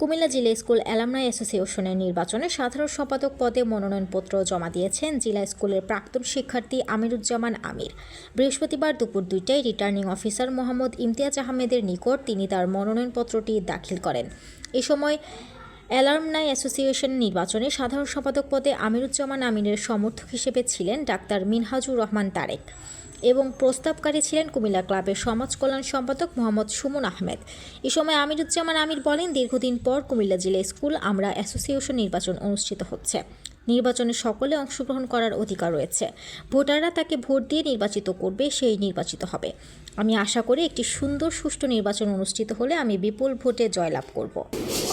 কুমিল্লা জেলা school alumni অ্যাসোসিয়েশনের নির্বাচনে সাধারণ সম্পাদক পদে মনোনয়নপত্র জমা দিয়েছেন জেলা স্কুলের প্রাক্তন শিক্ষার্থী আমিরুজ্জামান আমির। বৃহস্পতিবার দুপুর দুইটায় রিটার্নিং অফিসার মোহাম্মদ ইমতিয়াজ আহমেদের নিকট তিনি তার মনোনয়নপত্রটি দাখিল করেন। এ সময় অ্যালামনাই অ্যাসোসিয়েশন নির্বাচনে সাধারণ সম্পাদক পদে আমিরুজ্জামান আমিরের সমর্থক হিসেবে ছিলেন ডাক্তার মিনহাজুর রহমান তারেক। এবং প্রস্তাবকারী ছিলেন কুমিল্লা ক্লাবের সমাজ কল্যাণ সম্পাদক মোহাম্মদ সুমন আহমেদ। এ সময় আমিরুজ্জামান আমির বলেন, দীর্ঘদিন পর কুমিল্লা জেলা স্কুল আমরা অ্যাসোসিয়েশন নির্বাচন অনুষ্ঠিত হচ্ছে। নির্বাচনে সকলে অংশগ্রহণ করার অধিকার রয়েছে। ভোটাররা তাকে ভোট দিয়ে নির্বাচিত করবে, সেই নির্বাচিত হবে। আমি আশা করি একটি সুন্দর, সুষ্ঠু নির্বাচন অনুষ্ঠিত হলে আমি বিপুল ভোটে জয়লাভ করব।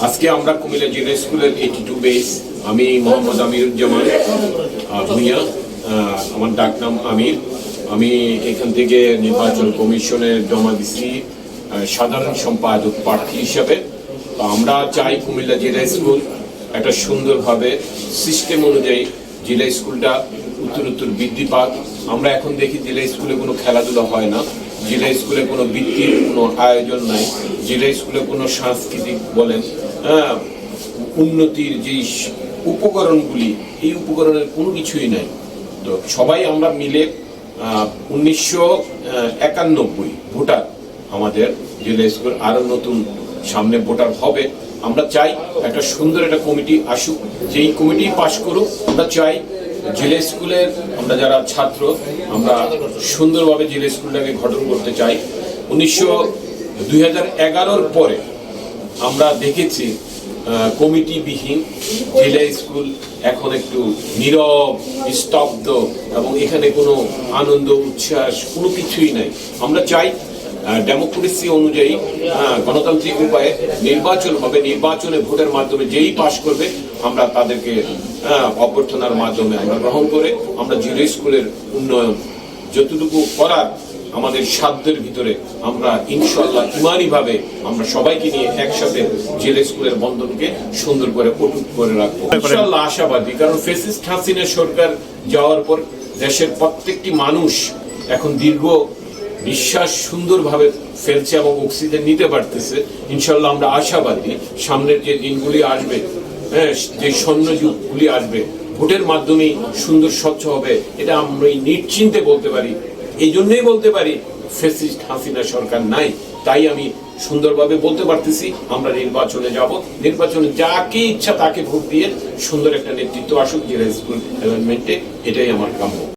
আজকে আমরা কুমিল্লা জেলা স্কুলের এইটি টু বেস আমি মোহাম্মদ আমিরুজ্জামান ভূঁইয়া আমার ডাক নাম আমির। আমি এখান থেকে নির্বাচন কমিশনে জমা দিচ্ছি সাধারণ সম্পাদক প্রার্থী হিসাবে। আমরা চাই কুমিল্লা জেলা স্কুল একটা সুন্দরভাবে সিস্টেম অনুযায়ী জেলা স্কুলটা উত্তর উত্তর বৃদ্ধি পাক। আমরা এখন দেখি জেলা স্কুলে কোনো খেলাধুলা হয় না জেলা স্কুলে কোনো বৃত্তির কোনো আয়োজন নাই জেলা স্কুলে কোনো সাংস্কৃতিক বলেন হ্যাঁ, উন্নতির যে উপকরণগুলি এই উপকরণের কোনো কিছুই নাই। তো সবাই আমরা মিলে উনিশশো একানব্বই ভোটার আমাদের জেলা স্কুল আরও নতুন সামনে ভোটার হবে, আমরা চাই একটা সুন্দর একটা কমিটি আসুক, যেই কমিটি পাশ করুক, আমরা চাই জেলা স্কুলের আমরা যারা ছাত্র, আমরা সুন্দরভাবে জেলা স্কুলটাকে গঠন করতে চাই। উনিশশো দুই পরে আমরা দেখেছি কমিটিবিহীন জেলা স্কুল এখন একটু নীরব স্তব্ধ এবং এখানে কোনো আনন্দ উচ্ছ্বাস কোনো কিছুই নাই। আমরা চাই ডেমোক্রেসি অনুযায়ী গণতান্ত্রিক উপায়ে নির্বাচন হবে নির্বাচনে ভোটের মাধ্যমে যেই পাশ করবে আমরা তাদেরকে আহ, অভ্যর্থনার মাধ্যমে আমরা গ্রহণ করে আমরা জেলা স্কুলের উন্নয়ন যতটুকু করার আমাদের সাধ্যের ভিতরে আমরা ইনশাল্লাহ ইমানি ভাবে আমরা সবাইকে নিয়ে একসাথে জেলা স্কুলের বন্ধনকে সুন্দর করে অটুট করে রাখব। ইনশাল্লাহ আশাবাদী কারণ ফেসিস্ট হাসিনা সরকার যাওয়ার পর দেশের প্রত্যেকটি মানুষ এখন দীর্ঘ নিঃশ্বাস সুন্দরভাবে ফেলছে এবং অক্সিজেন নিতে পারতেছে। ইনশাল্লাহ আমরা আশাবাদী সামনের যে দিনগুলি আসবে হ্যাঁ যে স্বর্ণ যুগগুলি আসবে ভোটের মাধ্যমে সুন্দর স্বচ্ছ হবে এটা আমরা নিশ্চিন্তে বলতে পারি। এই জন্যই বলতে পারি, ফেসিস্ট হাসিনা সরকার নাই। তাই আমি সুন্দরভাবে বলতে পারতেছি, আমরা নির্বাচনে যাব। নির্বাচনে যাকে ইচ্ছা তাকে ভোট দিয়ে সুন্দর একটা নেতৃত্ব আসুক জেলা স্কুল অ্যালাইনমেন্টে, এটাই আমার কাম্য।